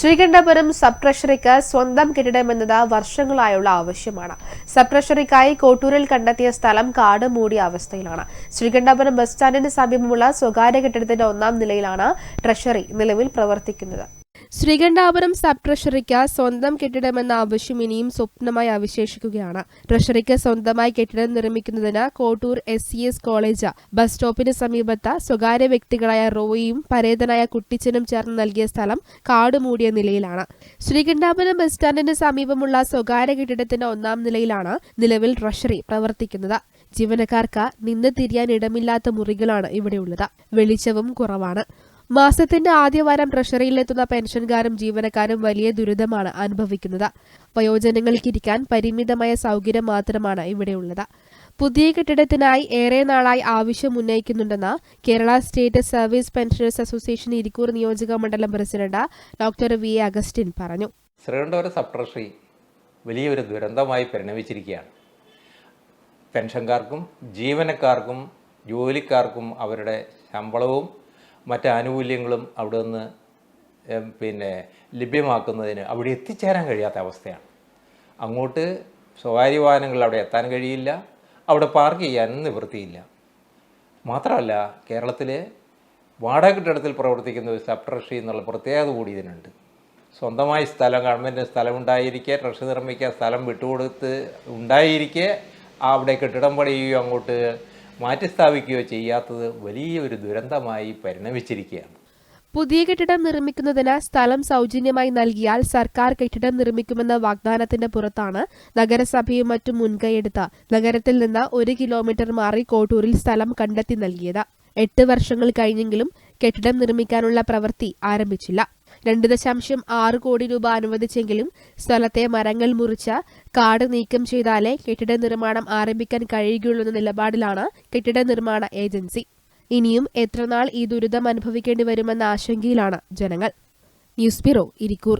Sreekandapuram sub ട്രഷറിക്ക് സ്വന്തം കെട്ടിടമെന്നത് വർഷങ്ങളായുള്ള ആവശ്യമാണ്. Sub ട്രഷറിക്കായി കോട്ടൂരിൽ കണ്ടെത്തിയ സ്ഥലം കാട് മൂടിയ അവസ്ഥയിലാണ്. ശ്രീകണ്ഠപുരം ബസ് സ്റ്റാൻഡിന് സമീപമുള്ള സ്വകാര്യ കെട്ടിടത്തിന്റെ ഒന്നാം നിലയിലാണ് ട്രഷറി നിലവിൽ പ്രവർത്തിക്കുന്നത്. ശ്രീകണ്ഠാപുരം സബ് ട്രഷറിക്ക് സ്വന്തം കെട്ടിടമെന്ന ആവശ്യം ഇനിയും സ്വപ്നമായി അവശേഷിക്കുകയാണ്. ട്രഷറിക്ക് സ്വന്തമായി കെട്ടിടം നിർമ്മിക്കുന്നതിന് Kottoor S C S college bus സ്റ്റോപ്പിന് സമീപത്ത് സ്വകാര്യ വ്യക്തികളായ റോയിയും പരേതനായ കുട്ടിച്ചനും ചേർന്ന് നൽകിയ സ്ഥലം കാടുമൂടിയ നിലയിലാണ്. ശ്രീകണ്ഠാപുരം ബസ് സ്റ്റാൻഡിന് സമീപമുള്ള സ്വകാര്യ കെട്ടിടത്തിന്റെ ഒന്നാം നിലയിലാണ് നിലവിൽ ട്രഷറി പ്രവർത്തിക്കുന്നത്. ജീവനക്കാർക്ക് നിന്ന് തിരിയാൻ ഇടമില്ലാത്ത മുറികളാണ് ഇവിടെയുള്ളത് വെളിച്ചവും കുറവാണ്. മാസത്തിന്റെ ആദ്യവാരം ട്രഷറിയിലെത്തുന്ന പെൻഷൻകാരും ജീവനക്കാരും വലിയ ദുരിതമാണ് അനുഭവിക്കുന്നത്. വയോജനങ്ങൾക്കിരിക്കാൻ പരിമിതമായ സൗകര്യം മാത്രമാണ് ഇവിടെയുള്ളത്. പുതിയ കെട്ടിടത്തിനായി ഏറെ നാളായി ആവശ്യം ഉന്നയിക്കുന്നുണ്ടെന്ന് Kerala state service pensioners association Irikkur നിയോജക മണ്ഡലം പ്രസിഡന്റ് ഡോക്ടർ വി അഗസ്റ്റിൻ പറഞ്ഞു. വലിയൊരു ദുരന്തമായി പരിണമിച്ചിരിക്കുകയാണ്. പെൻഷൻകാർക്കും ജീവനക്കാർക്കും ജോലിക്കാർക്കും അവരുടെ ശമ്പളവും മറ്റ് ആനുകൂല്യങ്ങളും അവിടെ നിന്ന് പിന്നെ ലഭ്യമാക്കുന്നതിന് അവിടെ എത്തിച്ചേരാൻ കഴിയാത്ത അവസ്ഥയാണ്. അങ്ങോട്ട് സ്വകാര്യ വാഹനങ്ങൾ അവിടെ എത്താൻ കഴിയില്ല അവിടെ പാർക്ക് ചെയ്യാനും നിവൃത്തിയില്ല. മാത്രമല്ല കേരളത്തിലെ വാടക കെട്ടിടത്തിൽ പ്രവർത്തിക്കുന്ന ഒരു സബ് ട്രഷറി എന്നുള്ള പ്രത്യേകത കൂടി ഇതിനുണ്ട്. സ്വന്തമായി സ്ഥലം ഗവൺമെന്റ് സ്ഥലം ഉണ്ടായിരിക്കെ ട്രഷറി നിർമ്മിക്കാൻ സ്ഥലം വിട്ടുകൊടുത്ത് ഉണ്ടായിരിക്കെ അവിടെ കെട്ടിടം പണിയുകയോ അങ്ങോട്ട് മാറ്റി സ്ഥാപിക്കുകയോ ചെയ്യാത്തത് വലിയൊരു ദുരന്തമായി പരിണമിച്ചിരിക്കുകയാണ്. പുതിയ കെട്ടിടം നിർമ്മിക്കുന്നതിന് സ്ഥലം സൗജന്യമായി നൽകിയാൽ സർക്കാർ കെട്ടിടം നിർമ്മിക്കുമെന്ന വാഗ്ദാനത്തിന്റെ പുറത്താണ് നഗരസഭയും മറ്റും മുൻകൈയെടുത്ത് നഗരത്തിൽ നിന്ന് ഒരു കിലോമീറ്റർ മാറി കോട്ടൂരിൽ സ്ഥലം കണ്ടെത്തി നൽകിയത്. എട്ട് വർഷങ്ങൾ കഴിഞ്ഞെങ്കിലും കെട്ടിടം നിർമ്മിക്കാനുള്ള പ്രവൃത്തി ആരംഭിച്ചില്ല. രണ്ട് ദശാംശം ആറ് കോടി രൂപ അനുവദിച്ചെങ്കിലും സ്ഥലത്തെ മരങ്ങൾ മുറിച്ച കാട് നീക്കം ചെയ്താലേ കെട്ടിട നിർമ്മാണം ആരംഭിക്കാൻ കഴിയുകയുള്ളൂ എന്ന നിലപാടിലാണ് കെട്ടിട നിർമ്മാണ ഏജൻസി. ഇനിയും എത്രനാൾ ഈ ദുരിതം അനുഭവിക്കേണ്ടി വരുമെന്ന ആശങ്കയിലാണ് ജനങ്ങൾ. News bureau Irikkur.